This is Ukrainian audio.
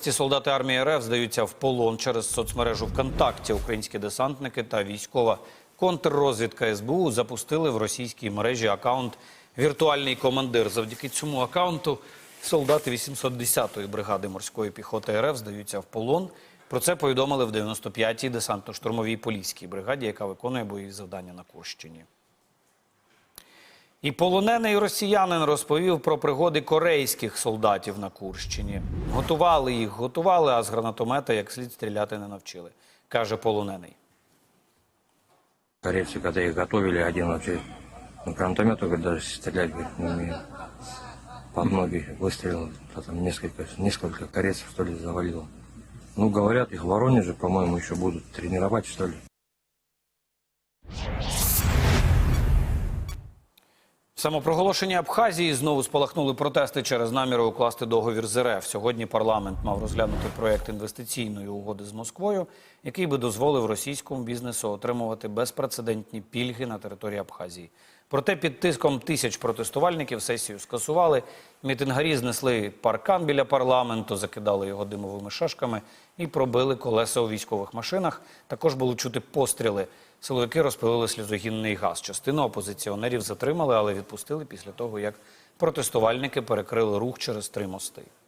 Ці солдати армії РФ здаються в полон через соцмережу ВКонтакті. Українські десантники та військова контррозвідка СБУ запустили в російській мережі акаунт Віртуальний командир. Завдяки цьому акаунту солдати 810-ї бригади морської піхоти РФ здаються в полон. Про це повідомили в 95-й десантно-штурмовій поліській бригаді, яка виконує бойові завдання на Курщині. І полонений росіянин розповів про пригоди корейських солдатів на Курщині. Готували їх, готували, а з гранатомета як слід стріляти не навчили, каже полонений. Корейцы, когда их готовили, один вообще ну, гранатомету даже стрелять говорит, не умеет. По многих выстрелов, а там несколько, несколько корейцев, что ли, завалило. Ну, говорят, их в Воронеже, по-моему, еще будут тренировать, что ли. Самопроголошення Абхазії знову спалахнули протести через наміри укласти договір з РФ. Сьогодні парламент мав розглянути проєкт інвестиційної угоди з Москвою, який би дозволив російському бізнесу отримувати безпрецедентні пільги на території Абхазії. Проте під тиском тисяч протестувальників сесію скасували. Мітингарі знесли паркан біля парламенту, закидали його димовими шашками і пробили колеса у військових машинах. Також було чути постріли. Силовики розпилили сльозогінний газ. Частину опозиціонерів затримали, але відпустили після того, як протестувальники перекрили рух через три мости.